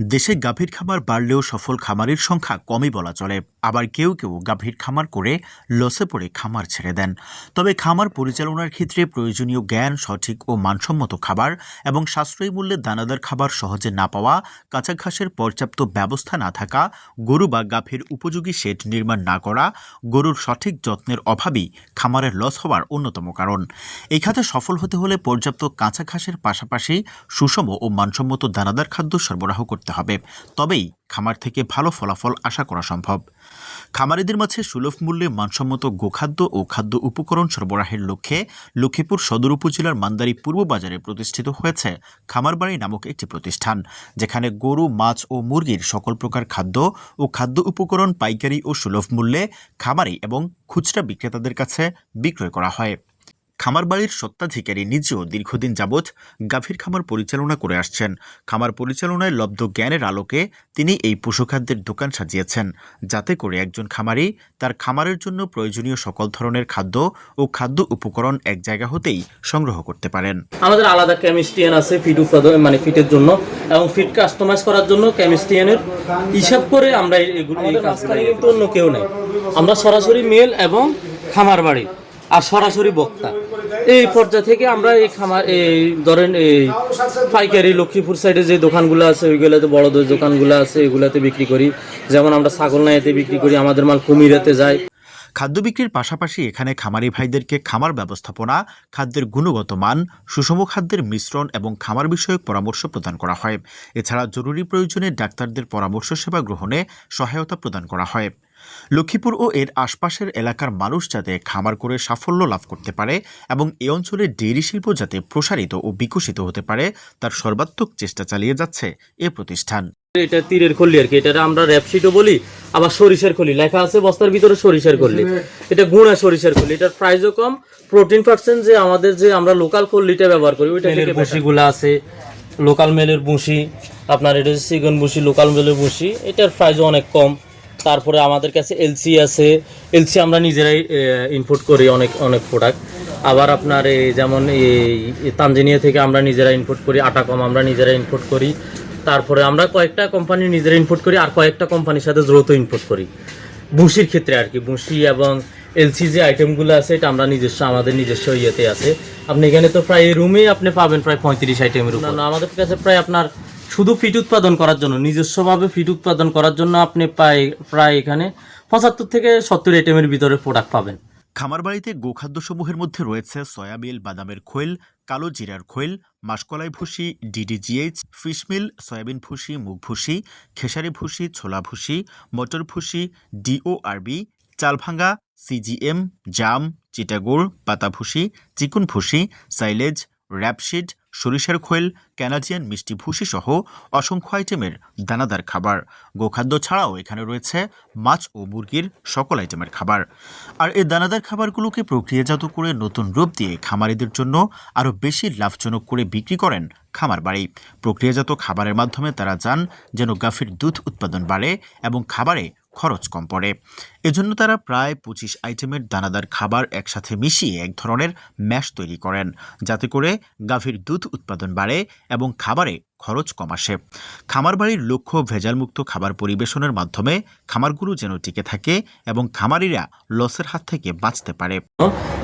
দেশে গাভীর খামার বাড়লেও সফল খামারের সংখ্যা কমই বলা চলে। আবার কেউ কেউ গাভীর খামার করে লসে পড়ে খামার ছেড়ে দেন। তবে খামার পরিচালনার ক্ষেত্রে প্রয়োজনীয় জ্ঞান, সঠিক ও মানসম্মত খাবার এবং সাশ্রয়ী মূল্যে দানাদার খাবার সহজে না পাওয়া, কাঁচা ঘাসের পর্যাপ্ত ব্যবস্থা না থাকা, গরু বা গাভীর উপযোগী শেড নির্মাণ না করা, গরুর সঠিক যত্নের অভাবই খামারের লস হওয়ার অন্যতম কারণ। এই খাতে সফল হতে হলে পর্যাপ্ত কাঁচা ঘাসের পাশাপাশি সুষম ও মানসম্মত দানাদার খাদ্য সরবরাহ করতে হবে। তবেই খামার থেকে ভালো ফলাফল আশা করা সম্ভব। খামারিদের মাঝে সুলভ মূল্যে মানসম্মত গোখাদ্য ও খাদ্য উপকরণ সরবরাহের লক্ষ্যে লক্ষ্মীপুর সদর উপজেলার মান্দারি পূর্ব বাজারে প্রতিষ্ঠিত হয়েছে খামারবাড়ি নামক একটি প্রতিষ্ঠান, যেখানে গরু, মাছ ও মুরগির সকল প্রকার খাদ্য ও খাদ্য উপকরণ পাইকারি ও সুলভ মূল্যে খামারি এবং খুচরা বিক্রেতাদের কাছে বিক্রয় করা হয়। খামারবাড়ির সত্ত্বাধিকারী নিজেও দীর্ঘদিন যাবৎ গাভীর খামার পরিচালনা করে আসছেন। খামার পরিচালনায় লব্ধ জ্ঞানের আলোকে তিনি এই পশুখাদ্যের দোকান সাজিয়েছেন যাতে করে একজন খামারি তার খামারের জন্য প্রয়োজনীয় সকল ধরনের খাদ্য ও খাদ্য উপকরণ এক জায়গা হতেই সংগ্রহ করতে পারেন। আমাদের আলাদা কেমিস্ট্রিয়ান আছে ফিড উৎপাদন মানে ফিটের জন্য এবং ফিট কাস্টমাইজ করার জন্য কেমিস্ট্রিয়ানের হিসাব করে আমরা এগুলো কিন্তু অন্য কেউ নেই। আমরা সরাসরি মেল এবং খামার বাড়ি আর সরাসরি বক্তা। এই পর্যায় থেকে আমরা এই খামার এই ধরেন এই পাইকারি লক্ষ্মীপুর সাইডে যে দোকানগুলো আছে, ওইগুলোতে বড় দোকানগুলো আছে, এগুলাতে বিক্রি করি। যেমন আমরা ছাগল নাইতে বিক্রি করি, আমাদের মাল কুমিরাতে যায়। খাদ্য বিক্রির পাশাপাশি এখানে খামারি ভাইদেরকে খামার ব্যবস্থাপনা, খাদ্যের গুণগত মান, সুষম খাদ্যের মিশ্রণ এবং খামার বিষয়ক পরামর্শ প্রদান করা হয়। এছাড়া জরুরি প্রয়োজনে ডাক্তারদের পরামর্শ সেবা গ্রহণে সহায়তা প্রদান করা হয়। লক্ষ্মীপুর ও এর আশপাশের এলাকার মানুষ যাতে খামার করে সাফল্য লাভ করতে পারে এবং এ অঞ্চলের ডেইরি শিল্প যাতে প্রসারিত ও বিকশিত হতে পারে তার সর্বাত্মক চেষ্টা চালিয়ে যাচ্ছে এ প্রতিষ্ঠান। এটা তীরের খল্লি আর কি এটা আমরা র্যাপসিটও বলি আবার সরিষার খলি লেখা আছে বস্তার ভিতরে সরিষার খল্লি এটা গুণা সরিষার খলি এটার প্রাইসও কম প্রোটিন পার্সেন্ট যে আমাদের যে আমরা লোকাল খল্লিটা ব্যবহার করি ওইটা থেকে ভুসিগুলো আছে লোকাল মেলের ভুসি আপনার এটা সিগন ভুসি লোকাল মেলের ভুসি এটার প্রাইসও অনেক কম। তারপরে আমাদের কাছে এলসি আছে। এলসি আমরা নিজেরাই ইনপুট করি অনেক অনেক প্রোডাক্ট আবার আপনার এই যেমন এই তানজানিয়া থেকে আমরা নিজেরা ইনপুট করি আটা কম আমরা নিজেরা ইনপুট করি। তারপরে আমরা কয়েকটা কোম্পানি নিজেরা ইনপুট করি আর কয়েকটা কোম্পানির সাথে দ্রুত ইনপুট করি। বুসির ক্ষেত্রে আর কি বুসি এবং এলসি যে আইটেমগুলো আছে, এটা আমরা নিজস্ব, আমাদের নিজস্ব ইয়েতে আছে। আপনি এখানে তো প্রায় রুমে আপনি পাবেন প্রায় পঁয়ত্রিশ আইটেমের উপর। আমাদের কাছে প্রায় আপনার শুধু ফিট উৎপাদন করার জন্য, নিজস্বভাবে ফিট উৎপাদন করার জন্য আপনি প্রায় প্রায় এখানে পঁচাত্তর থেকে সত্তর আইটেমের ভিতরে প্রোডাক্ট পাবেন। খামারবাড়িতে গোখাদ্যসমূহের মধ্যে রয়েছে সয়াবিল, বাদামের খৈল, কালো জিরার খৈল, মাসকলাই ভুসি ডিডিজিএইচ ফিশমিল সয়াবিন ভুসি, মুগ ভুসি, খেসারি ভুসি, ছোলা ভুসি, মটর ভুসি ডিওআরবি চালভাঙ্গা সিজিএম জাম, চিটাগুড়, পাতা ভুসি, চিকুন ভুসি, সাইলেজ র্যাপশিড সরিষার খোয়েল, ক্যানাজিয়ান মিষ্টি ভুসি সহ অসংখ্য আইটেমের দানাদার খাবার। গোখাদ্য ছাড়াও এখানে রয়েছে মাছ ও মুরগির সকল আইটেমের খাবার। আর এই দানাদার খাবারগুলোকে প্রক্রিয়াজাত করে নতুন রূপ দিয়ে খামারিদের জন্য আরও বেশি লাভজনক করে বিক্রি করেন খামার বাড়ি। প্রক্রিয়াজাত খাবারের মাধ্যমে তারা যান যেন গাফির দুধ উৎপাদন বাড়ে এবং খাবারে খরচ কম পড়ে। এজন্য তারা প্রায় পঁচিশ আইটেমের দানাদার খাবার একসাথে মিশিয়ে এক ধরনের ম্যাশ তৈরি করেন, যাতে করে গাভীর দুধ উৎপাদন বাড়ে এবং খাবারে খরচ কম আসে খামার বাড়ির লক্ষ্য ভেজালমুক্ত খাবার পরিবেশনের মাধ্যমে খামারগুলো যেন টিকে থাকে এবং খামারিরা লসের হাত থেকে বাঁচতে পারে।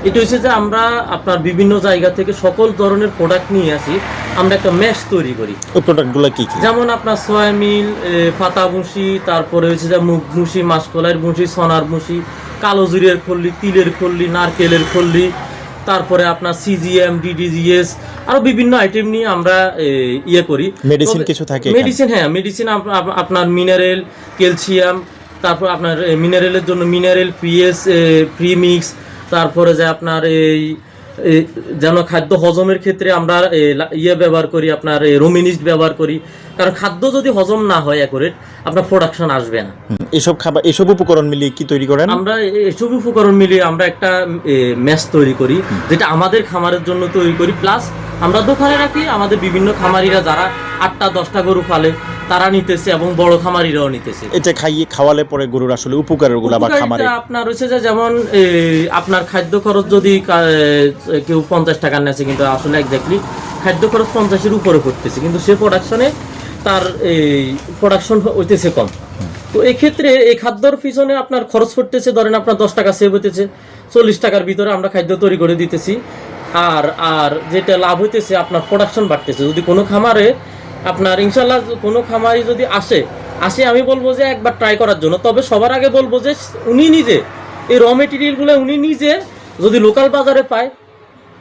এটা হচ্ছে যে আমরা আপনার বিভিন্ন জায়গা থেকে সকল ধরনের প্রোডাক্ট নিয়ে আসি আমরা একটা ম্যাশ তৈরি করি। ওই প্রোডাক্টগুলো কি কি? যেমন আপনার সয়ামিল পাতা ভুসি তারপরে হচ্ছে যে মুগ ভুসি মাসকলাইয়ের ভুসি সোনার ভুসি কালো জিরের খল্লি তিলের খল্লি নারকেলের খল্লি তারপরে আপনার সিজিএম ডিডিজিএস আরও বিভিন্ন আইটেম নিয়ে আমরা ইয়ে করি। মেডিসিন কিছু থাকে মেডিসিন হ্যাঁ মেডিসিন আপনার মিনারেল ক্যালসিয়াম তারপর আপনার মিনারেলের জন্য মিনারেল পিএস প্রিমিক্স তারপরে যে আপনার এই যেন খাদ্য হজমের ক্ষেত্রে আমরা ইয়ে ব্যবহার করি আপনার রোমিনিস্ট ব্যবহার করি। কারণ খাদ্য যদি হজম না হয় অ্যাকুরেট আপনার প্রোডাকশন আসবে না। এসব খাবার এসব উপকরণ মিলিয়ে কি তৈরি করেন? আমরা এসব উপকরণ মিলিয়ে আমরা একটা ম্যাচ তৈরি করি যেটা আমাদের খামারের জন্য তৈরি করি। প্লাস আমরা দোকানে রাখি আমাদের বিভিন্ন খামারিরা যারা আটটা দশটা গরু ফালে তারা নিতেছে এবং বড় খামারিরাও নিতেছে। এটা খাইয়ে খাওয়ালে পরে গরুর আসলে উপকারেরগুলো আবার খামারে আপনার হচ্ছে যে যেমন আপনার খাদ্য খরচ যদি কেউ পঞ্চাশ টাকা নেছে কিন্তু আসলে এক্স্যাক্টলি খাদ্য খরচ পঞ্চাশের উপরে করতেছে কিন্তু সে প্রোডাকশনে তার এই প্রোডাকশন হইতেছে কম। তো এই ক্ষেত্রে এই খাদ্যর পিছনে আপনার খরচ করতেছে ধরেন আপনার দশ টাকা সেভ হইতেছে চল্লিশ টাকার ভিতরে আমরা খাদ্য তৈরি করে দিতেছি। আর আর যেটা লাভ হইতেছে আপনার প্রোডাকশন বাড়তেছে। যদি কোনো খামারে আপনার ইনশাল্লাহ কোনো খামারি যদি আসে আসে আমি বলব যে একবার ট্রাই করার জন্য। তবে সবার আগে বলব যে উনি নিজে, এই র মেটেরিয়ালগুলো উনি নিজে যদি লোকাল বাজারে পায়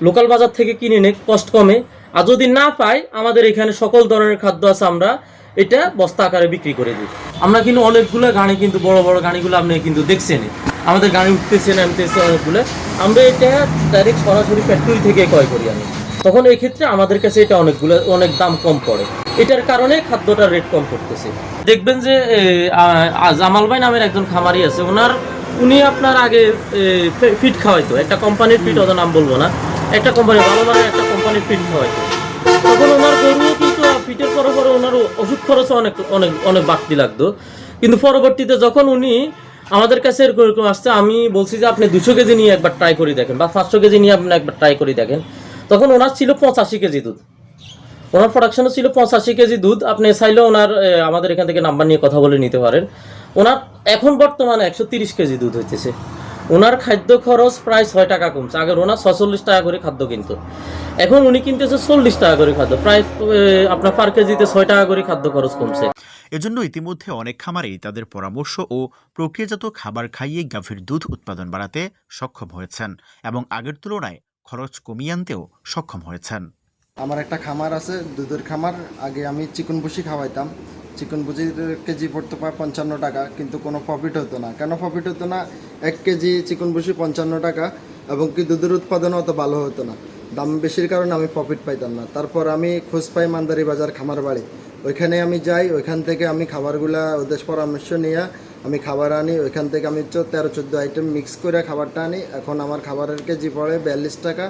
লোকাল বাজার থেকে কিনে নে কষ্ট কমে। আর যদি না পাই আমাদের এখানে সকল ধরনের খাদ্য আছে আমরা এটা বস্তা আকারে বিক্রি করে দিই। আমরা কিন্তু অনেকগুলো গাড়ি কিন্তু, বড় বড় গাড়িগুলো আপনি কিন্তু দেখছেন। আমাদের গাড়ি উঠতেছে, নামতেছে অনেকগুলো। আমরা এটা ডাইরেক্ট সরাসরি ফ্যাক্টরি থেকে ক্রয় করি আমি। তখন এই ক্ষেত্রে আমাদের কাছে এটা অনেকগুলো, অনেক দাম কম পড়ে। এটার কারণে খাদ্যটার রেট কম করতেছে। দেখবেন যে জামাল ভাই নামের একজন খামারি আছে ওনার উনি আপনার আগে ফিট খাওয়াইতো। একটা কোম্পানির ফিট অত নাম বলব না। একটা কোম্পানি, ভালো মানের একটা কোম্পানির ফিট খাওয়াইতো। তখন ওনার গরুও কিন্তু ফিটের পরে পরে ওনার ওষুধ খরচ অনেক অনেক অনেক বাড়তি লাগতো। কিন্তু পরবর্তীতে যখন উনি আমাদের কাছে এরকম আসছে, আমি বলছি যে, আপনি দুশো কেজি নিয়ে একবার ট্রাই করে দেখেন বা পাঁচশো কেজি নিয়ে আপনি একবার ট্রাই করে দেখেন। তখন ওনার ছিল পঁচাশি কেজি দুধ। ওনার প্রোডাকশনে ছিল পঁচাশি কেজি দুধ। আপনি চাইলেও ওনার আমাদের এখান থেকে নাম্বার নিয়ে কথা বলে নিতে পারেন। ওনার এখন বর্তমানে একশো তিরিশ কেজি দুধ হইতেছে। ওনার খাদ্য খরচ প্রায় ছয় টাকা কমছে। আগে ওনার ছচল্লিশ টাকা করে খাদ্য কিন্তু। এখন উনি কিনতেছে চল্লিশ টাকা করে খাদ্য। প্রায় আপনার পার কেজিতে ছয় টাকা করে খাদ্য খরচ কমছে। এজন্য ইতিমধ্যে অনেক খামারেই তাদের পরামর্শ ও প্রক্রিয়াজাত খাবার খাইয়ে গাভীর দুধ উৎপাদন বাড়াতে সক্ষম হয়েছেন এবং আগের তুলনায় খরচ কমিয়ে আনতেও সক্ষম হয়েছেন। আমার একটা খামার আছে, দুধের খামার। আগে আমি চিকন ভুসি খাওয়াইতাম। চিকন ভুসির কেজি পড়তে প্রায় পঞ্চান্ন টাকা, কিন্তু কোনো প্রফিট হতো না। কেন প্রফিট হতো না? এক কেজি চিকন ভুসি পঞ্চান্ন টাকা, এবং কি দুধের উৎপাদনও অত ভালো হতো না। দাম বেশির কারণে আমি প্রফিট পাইতাম না। তারপর আমি খোঁজ পাই মান্দারি বাজার খামার বাড়ি। ওইখানে আমি যাই, ওইখান থেকে আমি খাবারগুলা ওদের পরামর্শ নিয়ে আমি খাবার আনি, ওইখান থেকে আমি তেরো, চোদ্দ আইটেম মিক্স করে খাবারটা আনি। এখন আমার খাবারের কেজি পড়ে বিয়াল্লিশ টাকা,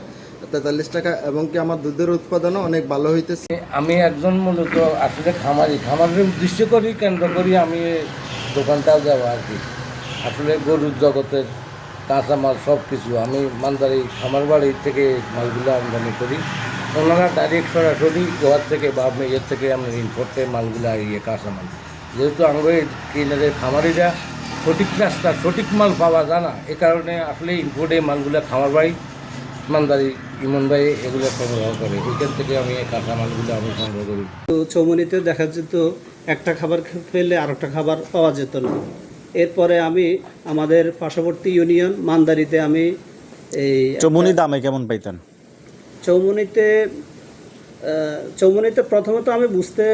তেতাল্লিশ টাকা, এবং কি আমার দুধের উৎপাদনও অনেক ভালো হইতেছে। আমি একজন মূলত আসলে খামারি। খামারের উদ্দেশ্য করি, কেন্দ্র করি আমি দোকানটা যাব আর কি। আসলে গরুর জগতের কাঁচামাল সব কিছু আমি মালদারি খামার বাড়ি থেকে মালগুলো আমদানি করি। ওনারা ডাইরেক্ট সরাসরি গোয়ার থেকে বা এর থেকে আমি ইম্পোর্টে মালগুলো ইয়ে কাঁচামাল। যেহেতু আঙ্গুরে কিনারে খামারিরা সঠিক রাস্তা সঠিক মাল পাওয়া যায় না এ কারণে আসলে ইম্পোর্টে মালগুলো খামার বাড়ি মালদারি ইমন ভাই এগুলো সংগ্রহ করে। এখান থেকে আমি এই কাঁচামালগুলো আমি সংগ্রহ করি। তো চৌমনিতে দেখা যেত একটা খাবার পেলে আরেকটা খাবার পাওয়া যেত না। এরপরে আমি আমাদের পার্শ্ববর্তী ইউনিয়ন মান্দারিতে আমি এই চমুনি দামে কেমন পাইতেন? চৌমনিতে চৌমনিতে প্রথমত আমি বুঝতে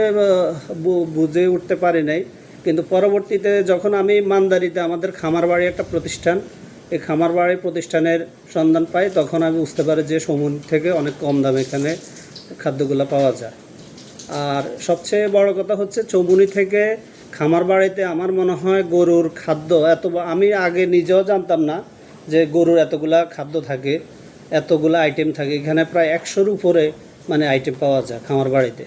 বুঝে উঠতে পারি নাই। কিন্তু পরবর্তীতে যখন আমি মান্দারিতে, আমাদের খামার বাড়ি একটা প্রতিষ্ঠান, এই খামার বাড়ি প্রতিষ্ঠানের সন্ধান পাই, তখন আমি বুঝতে পারি যে সমুন থেকে অনেক কম দামে এখানে খাদ্যগুলো পাওয়া যায়। আর সবচেয়ে বড় কথা হচ্ছে চৌমুনি থেকে খামার বাড়িতে আমার মনে হয় গরুর খাদ্য এত আমি আগে নিজেও জানতাম না যে গরুর এতগুলা খাদ্য থাকে, এতগুলা আইটেম থাকে। এখানে প্রায় একশোর উপরে মানে আইটেম পাওয়া যায় খামার বাড়িতে।